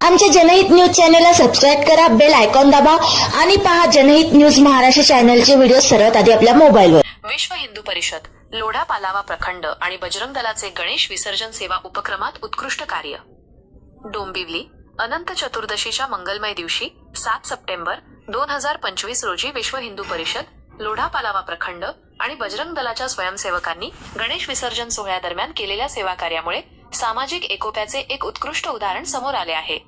आमच्या जनहित न्यूज चॅनलला सबस्क्राईब करा बेल आयकॉन दाबा आणि पहा जनहित न्यूज महाराष्ट्र चॅनलचे व्हिडिओ सर्वात आधी आपल्या मोबाईलवर. विश्व हिंदू परिषद लोढा पालावा प्रखंड आणि बजरंग दलाचे गणेश विसर्जन सेवा उपक्रमात उत्कृष्ट कार्य. डोंबिवली अनंत चतुर्दशीच्या मंगलमय दिवशी सात सप्टेंबर दोन हजार पंचवीस रोजी विश्व हिंदू परिषद लोढा पालावा प्रखंड आणि बजरंग दलाच्या स्वयंसेवकांनी गणेश विसर्जन सोहळ्यादरम्यान केलेल्या सेवा कार्यामुळे सामाजिक एकोप्याचे एक उत्कृष्ट उदाहरण समोर आले आहे.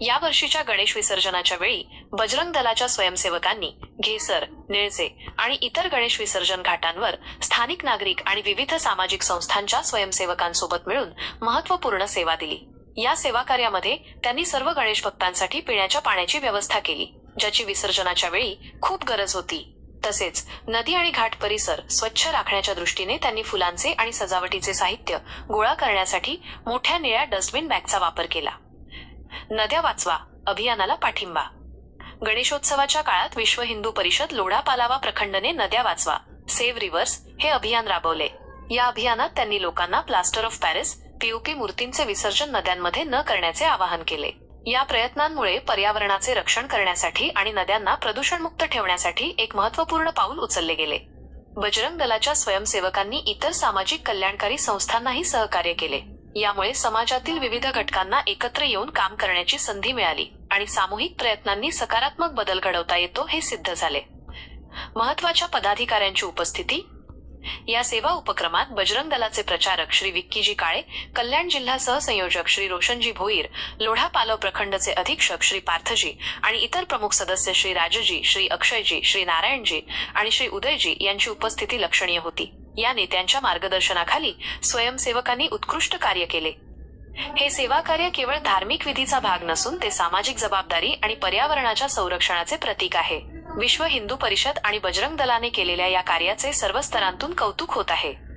या वर्षीच्या गणेश विसर्जनाच्या वेळी बजरंग दलाच्या स्वयंसेवकांनी घेसर निळजे आणि इतर गणेश विसर्जन घाटांवर स्थानिक नागरिक आणि विविध सामाजिक संस्थांच्या स्वयंसेवकांसोबत मिळून महत्त्वपूर्ण सेवा दिली. या सेवा कार्यामध्ये त्यांनी सर्व गणेश भक्तांसाठी पिण्याच्या पाण्याची व्यवस्था केली ज्याची विसर्जनाच्या वेळी खूप गरज होती. तसेच नदी आणि घाट परिसर स्वच्छ राखण्याच्या दृष्टीने त्यांनी फुलांचे आणि सजावटीचे साहित्य गोळा करण्यासाठी मोठ्या निळ्या डस्टबिन बॅगचा वापर केला. नद्या वाचवा अभियानाला पाठिंबा. गणेशोत्सवाच्या काळात विश्व हिंदू परिषद लोढा पालावा प्रखंडने नद्या वाचवा सेव्ह रिव्हर्स हे अभियान राबवले. या अभियानात त्यांनी लोकांना प्लास्टर ऑफ पॅरिस पीओपी मूर्तींचे विसर्जन नद्यांमध्ये न करण्याचे आवाहन केले. या प्रयत्नांमुळे पर्यावरणाचे रक्षण करण्यासाठी आणि नद्यांना प्रदूषणमुक्त ठेवण्यासाठी एक महत्त्वपूर्ण पाऊल उचलले गेले. बजरंग दलाच्या स्वयंसेवकांनी इतर सामाजिक कल्याणकारी संस्थांनाही सहकार्य केले. यामुळे समाजातील विविध घटकांना एकत्र येऊन काम करण्याची संधी मिळाली आणि सामूहिक प्रयत्नांनी सकारात्मक बदल घडवता येतो हे सिद्ध झाले. महत्त्वाच्या पदाधिकाऱ्यांची उपस्थिती. या सेवा उपक्रमात बजरंग दलाचे प्रचारक श्री विक्कीजी काळे कल्याण जिल्हा सहसंयोजक श्री रोशनजी भोईर लोढा पालव प्रखंडचे अधीक्षक श्री पार्थजी आणि इतर प्रमुख सदस्य श्री राजजी श्री अक्षयजी श्री नारायणजी आणि श्री उदयजी यांची उपस्थिती लक्षणीय होती. या नेत्यांच्या मार्गदर्शनाखाली स्वयंसेवकांनी उत्कृष्ट कार्य केले. हे सेवा कार्य केवळ धार्मिक विधीचा भाग नसून ते सामाजिक जबाबदारी आणि पर्यावरणाच्या संरक्षणाचे प्रतीक आहे. विश्व हिंदू परिषद आणि बजरंग दलाने केलेल्या या कार्याचे सर्व स्तरांतून कौतुक होत आहे.